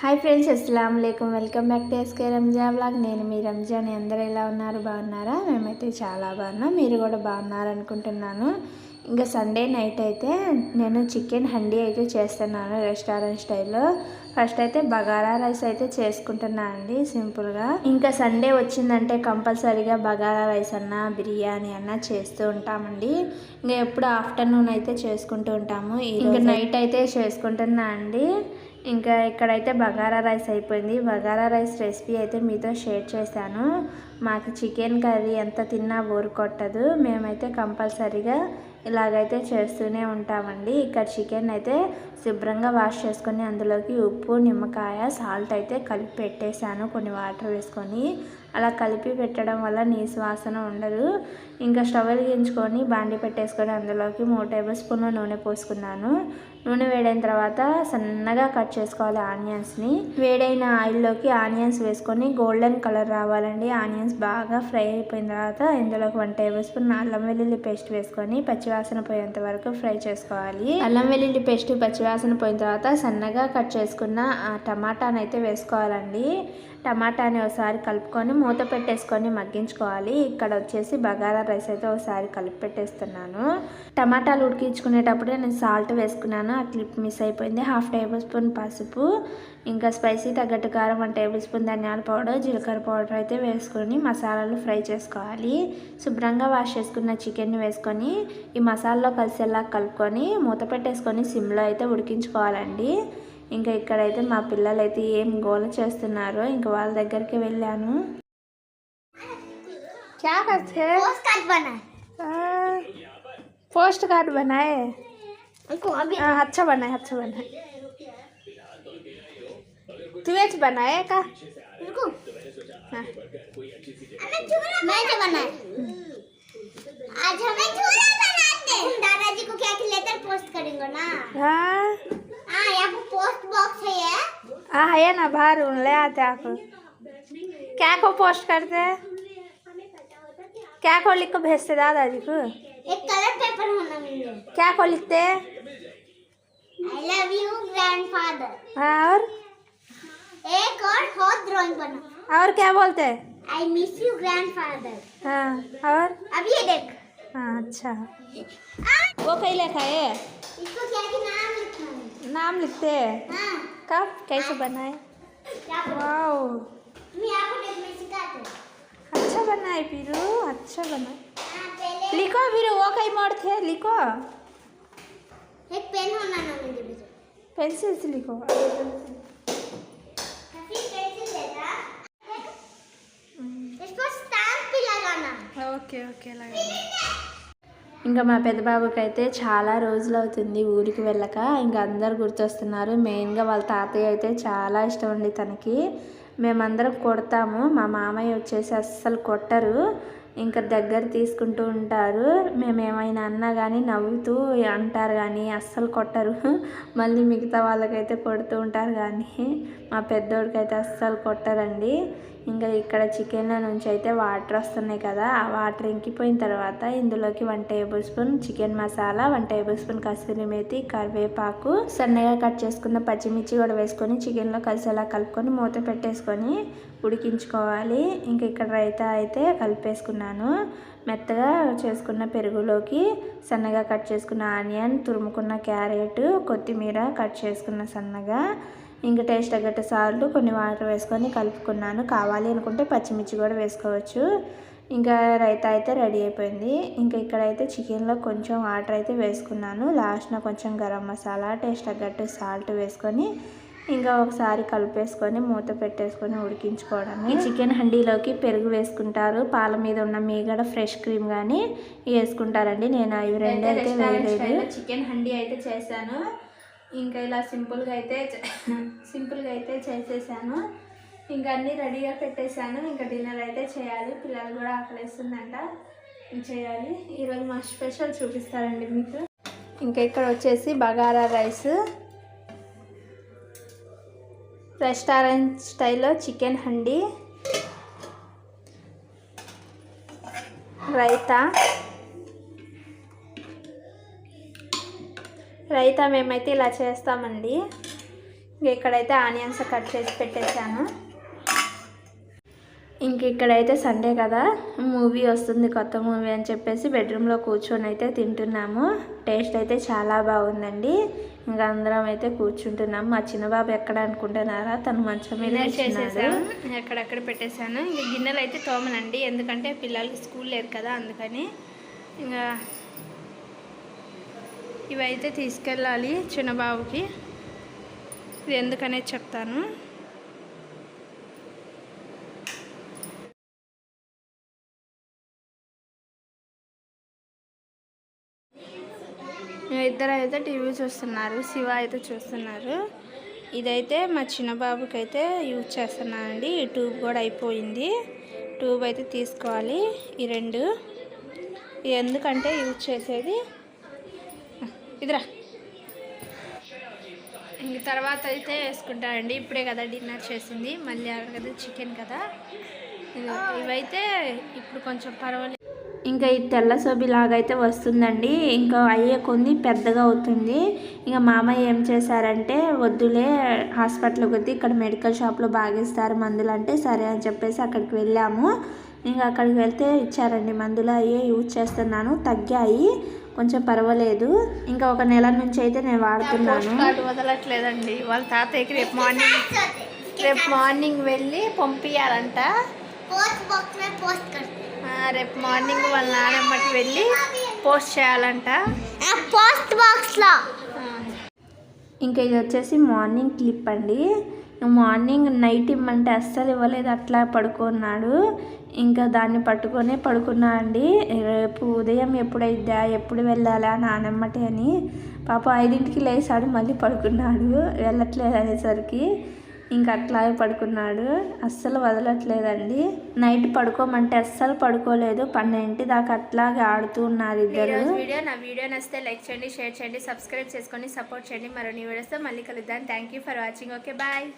Hi friends అస్సలం అయికం welcome back to S K Ranja blog నేను మీ రంజాని అందరూ ఎలా ఉన్నారు? బాగున్నారా? మేమైతే చాలా బాగున్నాం. మీరు కూడా బాగున్నారు అనుకుంటున్నాను. ఇంకా సండే నైట్ అయితే నేను చికెన్ హండీ అయితే చేస్తున్నాను రెస్టారెంట్ స్టైల్లో. ఫస్ట్ అయితే బగారా రైస్ అయితే చేసుకుంటున్నా అండి సింపుల్గా. ఇంకా సండే వచ్చిందంటే కంపల్సరీగా బగారా రైస్ అన్న బిర్యానీ అన్న చేస్తూ ఉంటామండి. ఇంకా ఎప్పుడు ఆఫ్టర్నూన్ అయితే చేసుకుంటూ ఉంటాము. ఇంకా నైట్ అయితే చేసుకుంటున్నా అండి. ఇంకా ఇక్కడైతే బగారా రైస్ అయిపోయింది. బగారా రైస్ రెసిపీ అయితే మీతో షేర్ చేశాను. మాకు చికెన్ కర్రీ ఎంత తిన్నా బోరు కొట్టదు. మేమైతే కంపల్సరీగా ఇలాగైతే చేస్తూనే ఉంటామండి. ఇక్కడ చికెన్ అయితే శుభ్రంగా వాష్ చేసుకొని అందులోకి ఉప్పు నిమ్మకాయ సాల్ట్ అయితే కలిపి పెట్టేశాను కొన్ని వాటర్ వేసుకొని. అలా కలిపి పెట్టడం వల్ల నీసు వాసన ఉండదు. ఇంకా స్టవ్ వెలిగించుకొని బాండి పెట్టేసుకొని అందులోకి మూడు టేబుల్ స్పూన్లు నూనె పోసుకున్నాను. నూనె వేడైన తర్వాత సన్నగా కట్ చేసుకోవాలి ఆనియన్స్ని. వేడైన ఆయిల్లోకి ఆనియన్స్ వేసుకొని గోల్డెన్ కలర్ రావాలండి. ఆనియన్స్ బాగా ఫ్రై అయిపోయిన తర్వాత ఇందులోకి వన్ టేబుల్ స్పూన్ అల్లం వెల్లుల్లి పేస్ట్ వేసుకొని పచ్చివాసన పోయేంత వరకు ఫ్రై చేసుకోవాలి. అల్లం వెల్లుల్లి పేస్ట్ పచ్చివాసన పోయిన తర్వాత సన్నగా కట్ చేసుకున్న ఆ టమాటాని వేసుకోవాలండి. టమాటాని ఒకసారి కలుపుకొని మూత పెట్టేసుకొని మగ్గించుకోవాలి. ఇక్కడ వచ్చేసి బగారా రైస్ అయితే ఒకసారి కలిపి పెట్టేస్తున్నాను. టమాటాలు ఉడికించుకునేటప్పుడే నేను సాల్ట్ వేసుకున్నాను. ఆ క్లిప్ మిస్ అయిపోయింది. హాఫ్ టేబుల్ స్పూన్ పసుపు ఇంకా స్పైసీ తగ్గట్టు కారం వన్ టేబుల్ స్పూన్ ధనియాల పౌడర్ జీలకర్ర పౌడర్ అయితే వేసుకొని మసాలాలు ఫ్రై చేసుకోవాలి. శుభ్రంగా వాష్ చేసుకున్న చికెన్ని వేసుకొని ఈ మసాలాలో కలిసేలా కలుపుకొని మూత పెట్టేసుకొని సిమ్లో అయితే ఉడికించుకోవాలండి. ఇంకా ఇక్కడైతే మా పిల్లలు అయితే ఏం గోల చేస్తున్నారో ఇంకా వాళ్ళ దగ్గరికి వెళ్ళాను क्या करते हैं पोस्ट कार्ड बना पोस्ट कार्ड बनाए उनको अभी हाँ अच्छा बनाए अच्छा बनाए तुवेच बनाए का रुको हाँ मैं जो बनाए हाँ ना बाहर उन ले आते आपको क्या को पोस्ट करते हैं? क्या को लिख को भेजते दादाजी को? एक कलर पेपर होना चाहिए क्या को लिखते हैं? आई लव यू ग्रैंडफादर हाँ और? एक और हॉट ड्राइंग बना। और क्या बोलते हैं? आई मिस यू ग्रैंडफादर हाँ और? अब ये देख। हाँ अच्छा। वो कहीं लिखा है? इसको क्या के नाम लिखना है? नाम लिखते हैं। हाँ। कप कैसे बनाए? वाह अच्छा बनाए पीरू अच्छा बनाए। लिखो पीरू वो कई मोड़ थे? लिखो। एक पेन होना ना मेरे पेंसिल से लिखो। हम्म। इसको स्टैम्प भी लगाना। ओके ओके लगा ఇంకా మా పెద్ద బాబుకి అయితే చాలా రోజులు అవుతుంది ఊరికి వెళ్ళక. ఇంకా అందరు గుర్తొస్తున్నారు. మెయిన్గా వాళ్ళ తాతయ్య అయితే చాలా ఇష్టం అండి తనకి. మేమందరం కొడతాము. మా మామయ్య వచ్చేసి అస్సలు కొట్టరు. ఇంకా దగ్గర తీసుకుంటూ ఉంటారు. మేము ఏమైనా అన్నా కానీ నవ్వుతూ అంటారు కానీ అస్సలు కొట్టరు. మళ్ళీ మిగతా వాళ్ళకైతే కొడుతూ ఉంటారు కానీ మా పెద్దోడికైతే అస్సలు కొట్టరండి. ఇంకా ఇక్కడ చికెన్లో నుంచి అయితే వాటర్ వస్తున్నాయి కదా ఆ వాటర్ ఇంకిపోయిన తర్వాత ఇందులోకి one tablespoon chicken masala one tablespoon kasuri methi కరివేపాకు సన్నగా కట్ చేసుకున్న పచ్చిమిర్చి కూడా వేసుకొని చికెన్లో కలిసేలా కలుపుకొని మూత పెట్టేసుకొని ఉడికించుకోవాలి. ఇంకా ఇక్కడ రైతా అయితే కలిపేసుకున్నాను. మెత్తగా చేసుకున్న పెరుగులోకి సన్నగా కట్ చేసుకున్న ఆనియన్ తురుముకున్న క్యారెట్ కొత్తిమీర కట్ చేసుకున్న సన్నగా ఇంకా టేస్ట్ తగ్గట్టు సాల్ట్ కొన్ని వాటర్ వేసుకొని కలుపుకున్నాను. కావాలి అనుకుంటే పచ్చిమిర్చి కూడా వేసుకోవచ్చు. ఇంకా రైతా అయితే రెడీ అయిపోయింది. ఇంకా ఇక్కడైతే చికెన్లో కొంచెం వాటర్ అయితే వేసుకున్నాను. లాస్ట్న కొంచెం గరం మసాలా టేస్ట్ తగ్గట్టు సాల్ట్ వేసుకొని ఇంకా ఒకసారి కలిపేసుకొని మూత పెట్టేసుకొని ఉడికించుకోవడం ఈ చికెన్ హండీలోకి పెరుగు వేసుకుంటారు. పాల మీద ఉన్న మీగడ ఫ్రెష్ క్రీమ్ కానీ వేసుకుంటారండి. నేను ఇవి రెండు అయితే వేయలేదు. చికెన్ హండీ అయితే చేశాను. ఇంకా ఇలా సింపుల్గా అయితే సింపుల్గా అయితే చేసేసాను. ఇంకా అన్నీ రెడీగా పెట్టేశాను. ఇంకా డిన్నర్ అయితే చేయాలి. పిల్లలు కూడా ఆకలిస్తుందంట. చేయాలి. ఈరోజు మా స్పెషల్ చూపిస్తారండి మీకు. ఇంకా ఇక్కడ వచ్చేసి బగారా రైస్. రెస్టారెంట్ స్టైల్లో చికెన్ హండీ. రైతా. రైతా మేమైతే ఇలా చేస్తామండి. ఇంక ఇక్కడైతే ఆనియన్స్ కట్ చేసి పెట్టేశాను. ఇంక ఇక్కడైతే సండే కదా మూవీ వస్తుంది కొత్త మూవీ అని చెప్పేసి బెడ్రూమ్లో కూర్చొని అయితే తింటున్నాము. టేస్ట్ అయితే చాలా బాగుందండి. ఇంకా అందరం అయితే కూర్చుంటున్నాము మా చిన్న బాబు ఎక్కడ అనుకుంటున్నారా? తను మంచం మీద చేసేసాను. ఎక్కడెక్కడ పెట్టేశాను. ఇంక గిన్నెలు అయితే తోమనండి. ఎందుకంటే పిల్లలకి స్కూల్ లేదు కదా అందుకని. ఇంకా ఇవైతే తీసుకెళ్ళాలి చిన్న బాబుకి ఇది ఎందుకనేది చెప్తాను. ఇద్దరు అయితే టీవీ చూస్తున్నారు శివ అయితే చూస్తున్నారు. ఇదైతే మా చిన్న బాబుకి అయితే యూజ్ చేస్తున్నానండి. ఈ ట్యూబ్ కూడా అయిపోయింది. ట్యూబ్ అయితే తీసుకోవాలి. ఈ రెండు. ఎందుకంటే యూజ్ చేసేది ఇదిరా. ఇంక తర్వాత అయితే వేసుకుంటానండి ఇప్పుడే కదా డిన్నర్ చేసింది. మళ్ళీ కదా చికెన్ కదా. ఇవి- ఇవైతే ఇప్పుడు కొంచెం పర్వాలేదు ఇంకా ఈ తెల్ల సోబి లాగైతే వస్తుందండి. ఇంకా అయ్యే కొన్ని పెద్దగా అవుతుంది. ఇంకా మామయ్య ఏం చేశారంటే వద్దులే హాస్పిటల్కి వద్దు ఇక్కడ మెడికల్ షాప్లో బాగా ఇస్తారు మందులు అంటే సరే అని చెప్పేసి అక్కడికి వెళ్ళాము. ఇంకా అక్కడికి వెళ్తే ఇచ్చారండి మందులు అయ్యే యూజ్ చేస్తున్నాను. తగ్గాయి కొంచెం పర్వాలేదు. ఇంకా ఒక నెల నుంచి అయితే నేను వాడుతున్నాను. వదలట్లేదండి. వాళ్ళ తాతయ్యకి రేపు మార్నింగ్ రేపు మార్నింగ్ వెళ్ళి పంపించాలంట రేపు మార్నింగ్ వాళ్ళ నానమ్మకి వెళ్ళి పోస్ట్ చేయాలంట. పోస్ట్ బాక్స్లో. ఇంకా ఇది వచ్చేసి మార్నింగ్ క్లిప్ అండి. మార్నింగ్ నైట్ ఇమ్మంటే అస్సలు ఇవ్వలేదు అట్లా పడుకున్నాడు. ఇంకా దాన్ని పట్టుకొని పడుకున్నా అండి. రేపు ఉదయం ఎప్పుడైద్దా ఎప్పుడు వెళ్ళాలా నానమ్మటే అని. పాప ఐదింటికి లేచాడు మళ్ళీ పడుకున్నాడు. వెళ్ళట్లేదు అనేసరికి. ఇంకా అట్లాగే పడుకున్నాడు. అస్సలు వదలట్లేదండి. నైట్ పడుకోమంటే అస్సలు పడుకోలేదు. పన్నెండింటి దాకా అట్లాగే ఆడుతూ ఉన్నారు ఇద్దరు. వీడియో నా వీడియో నచ్చితే లైక్ చేయండి షేర్ చేయండి సబ్స్క్రైబ్ చేసుకొని సపోర్ట్ చేయండి. మరో నీ వీడియోస్తో మళ్ళీ కలుద్దాం. Thank you for watching. Okay bye.